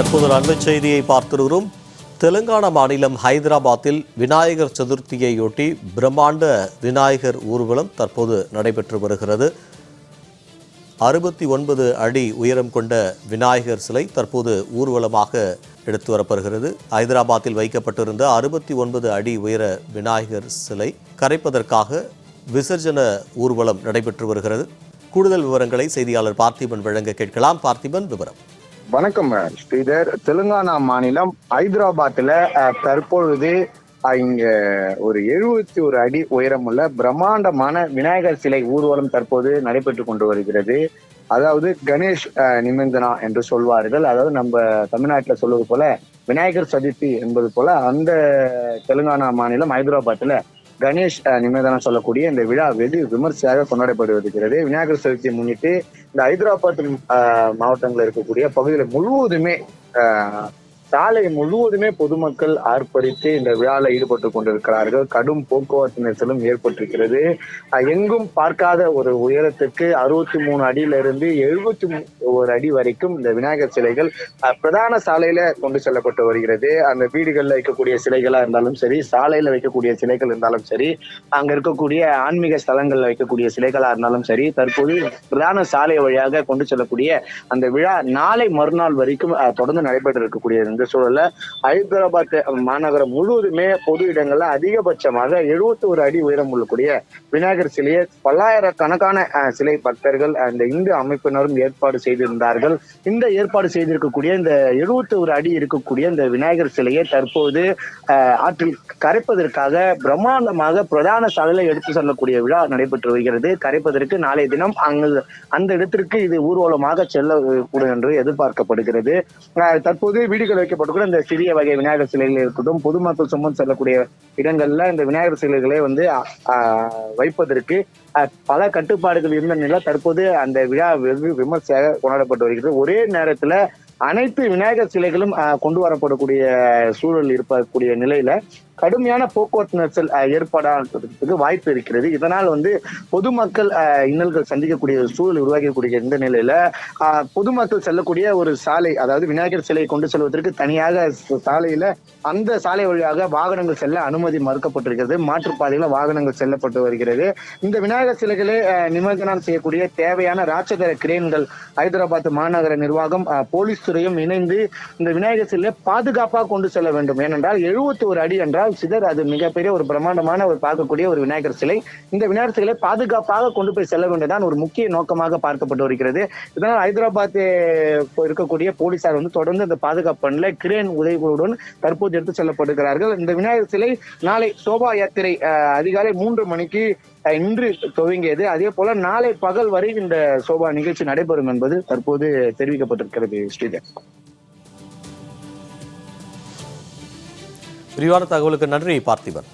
தற்போது நன்மை செய்தியை பார்த்திருக்கிறோம். தெலுங்கானா மாநிலம் ஹைதராபாத்தில் விநாயகர் சதுர்த்தியையொட்டி பிரம்மாண்ட விநாயகர் ஊர்வலம் தற்போது நடைபெற்று வருகிறது. அறுபத்தி ஒன்பது அடி உயரம் கொண்ட விநாயகர் சிலை தற்போது ஊர்வலமாக எடுத்து வரப்படுகிறது. ஹைதராபாத்தில் வைக்கப்பட்டிருந்த அறுபத்தி ஒன்பது அடி உயர விநாயகர் சிலை கரைப்பதற்காக விசர்ஜன ஊர்வலம் நடைபெற்று வருகிறது. கூடுதல் விவரங்களை செய்தியாளர் பார்த்திபன் வழங்க கேட்கலாம். பார்த்திபன் விவரம். வணக்கம் ஸ்ரீதர். தெலுங்கானா மாநிலம் ஹைதராபாத்ல தற்பொழுது இங்க ஒரு எழுபத்தி ஒரு அடி உயரமுள்ள பிரம்மாண்டமான விநாயகர் சிலை ஊர்வலம் தற்போது நடைபெற்று கொண்டு வருகிறது. அதாவது கணேஷ் அஹ், நிமந்தனா என்று சொல்வார்கள். அதாவது நம்ம தமிழ்நாட்டில் சொல்வது போல விநாயகர் சதுர்த்தி என்பது போல அந்த தெலுங்கானா மாநிலம் ஹைதராபாத்ல கணேஷ் அஹ், சொல்லக்கூடிய இந்த விழா வெகு விமர்சையாக கொண்டாடப்பட்டு வருகிறது விநாயகர் சதுர்த்தியை முன்னிட்டு இந்த ஹைதராபாத் மாவட்டங்களில் இருக்கக்கூடிய பகுதியில் முழுவதுமே சாலை முழுவதுமே பொதுமக்கள் ஆர்ப்பரித்து இந்த விழாவில் ஈடுபட்டு கொண்டிருக்கிறார்கள். கடும் போக்குவரத்து நெரிசலும் ஏற்பட்டிருக்கிறது எங்கும் பார்க்காத ஒரு உயரத்துக்கு அறுபத்தி மூணு அடியில இருந்து எழுபத்தி ஒரு அடி வரைக்கும் இந்த விநாயகர் சிலைகள் பிரதான சாலையில கொண்டு செல்லப்பட்டு வருகிறது. அந்த வீடுகள்ல வைக்கக்கூடிய சிலைகளா இருந்தாலும் சரி சாலையில வைக்கக்கூடிய சிலைகள் இருந்தாலும் சரி அங்க இருக்கக்கூடிய ஆன்மீக ஸ்தலங்கள்ல வைக்கக்கூடிய சிலைகளா இருந்தாலும் சரி தற்போது பிரதான சாலை வழியாக கொண்டு செல்லக்கூடிய அந்த விழா நாளை மறுநாள் வரைக்கும் தொடர்ந்து நடைபெற்று இருக்கக்கூடிய இந்த சூழல்ல ஹைதராபாத் மாநகரம் முழுவதுமே பொது இடங்கள்ல அதிகபட்சமாக 71 ஒரு அடி உயரம் உள்ளக்கூடிய விநாயகர் சிலையை பல்லாயிரக்கணக்கான சிலை பக்தர்கள் அந்த இந்து அமைப்பினரும் ஏற்பாடு செய்திருந்தார்கள். இந்த ஏற்பாடு செய்திருக்கக்கூடிய இந்த 71 அடி இருக்கக்கூடிய இந்த விநாயகர் சிலையை தற்போது ஆற்றில் கரைப்பதற்காக பிரம்மாண்டமாக பிரதான சாலையில எடுத்து செல்லக்கூடிய விழா நடைபெற்று வருகிறது. கரைப்பதற்கு நாளைய தினம் அங்கு அந்த இடத்திற்கு இது ஊர்வலமாக செல்லக்கூடும் என்று எதிர்பார்க்கப்படுகிறது. தற்போது வீடுகளை வைக்கப்பட்டுள்ள இந்த சிறிய வகை விநாயகர் சிலைகள் இருக்கட்டும் பொதுமக்கள் சுமந்து செல்லக்கூடிய இடங்கள்ல இந்த விநாயகர் சிலைகளை வந்து வைப்பதற்கு பல கட்டுப்பாடுகள் இருந்த நிலை தற்போது அந்த விழா வெகு விமர்சையாக கொண்டாடப்பட்டு வருகிறது. ஒரே நேரத்துல அனைத்து விநாயகர் சிலைகளும் கொண்டு வரப்படக்கூடிய சூழல் இருக்கக்கூடிய நிலையில கடுமையான போக்குவரத்து நெரிசல் ஏற்பாடாக வாய்ப்பு இருக்கிறது. இதனால் வந்து பொதுமக்கள் இன்னல்கள் சந்திக்கக்கூடிய ஒரு சூழல் உருவாக்கக்கூடிய இந்த நிலையில பொதுமக்கள் செல்லக்கூடிய ஒரு சாலை அதாவது விநாயகர் சிலையை கொண்டு செல்வதற்கு தனியாக சாலையில அந்த சாலை வழியாக வாகனங்கள் செல்ல அனுமதி மறுக்கப்பட்டிருக்கிறது. மாற்றுப்பாதையில வாகனங்கள் செல்லப்பட்டு வருகிறது. இந்த விநாயகர் சிலைகளை அஹ், செய்யக்கூடிய தேவையான ராட்சதர கிரேன்கள் ஹைதராபாத் மாநகர நிர்வாகம் போலீஸ் துறையும் இணைந்து இந்த விநாயகர் சிலையை பாதுகாப்பாக கொண்டு செல்ல வேண்டும். ஏனென்றால் 71 ஒரு அடி என்றால் சிதர் அது மிகப்பெரிய ஒரு பிரம்மாண்டமான ஒரு பார்க்கக்கூடிய ஒரு விநாயகர் சிலை. இந்த விநாயகர் சிலை பாதுகாப்பாக கொண்டு போய் செல்ல வேண்டியதான் ஒரு முக்கிய நோக்கமாக பார்க்கப்பட்டு வருகிறது. இதனால் ஹைதராபாத் இருக்கக்கூடிய போலீசார் வந்து தொடர்ந்து அந்த பாதுகாப்பு பண்ணல கிரேன் உதவிகளுடன் தற்போது எடுத்து செல்லப்படுகிறார்கள். இந்த விநாயகர் சிலை நாளை சோபா யாத்திரை அஹ், அதிகாலை மூன்று மணிக்கு இன்று துவங்கியது. அதே போல நாளை பகல் வரை இந்த சோபா நிகழ்ச்சி நடைபெறும் என்பது தற்போது தெரிவிக்கப்பட்டிருக்கிறது ஸ்ரீதர். விரிவான தகவலுக்கு நன்றி பார்த்திபன்.